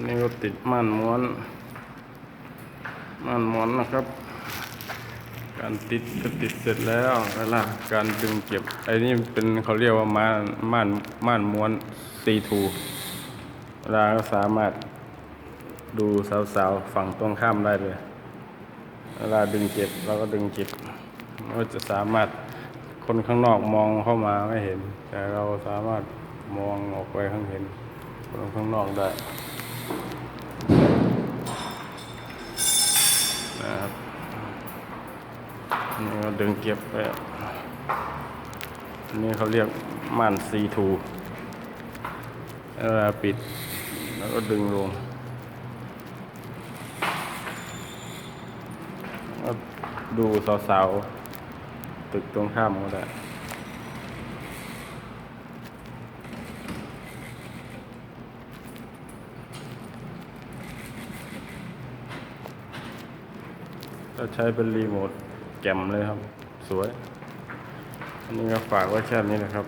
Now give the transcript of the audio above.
นนี้ก็ติดม่านม้วน ม่านม้วนนะครับ การติดก็ติดเสร็จแล้วเวลาการดึงเก็บไอ้นี่เป็นเขาเรียกว่าม่านม่านม่านม้วนซีทูเวลาก็สามารถดูสาวๆฝั่งตรงข้ามได้เลยเวลาดึงเก็บเราก็ดึงเก็บก็จะสามารถคนข้างนอกมองเข้ามาไม่เห็น แต่เราสามารถมองออกไปข้างเห็นคนข้างนอกได้ นะครับนี่ก็ดึงเก็บไปนี่เขาเรียกม่านซีทูเวลาปิดแล้วก็ดึงลงก็ดูสาวๆตึกตรงข้ามก็ได้ ก็ใช้เป็นรีโมทแกมเลยครับ สวย อันนี้ก็ฝากไว้แค่นี้นะครับ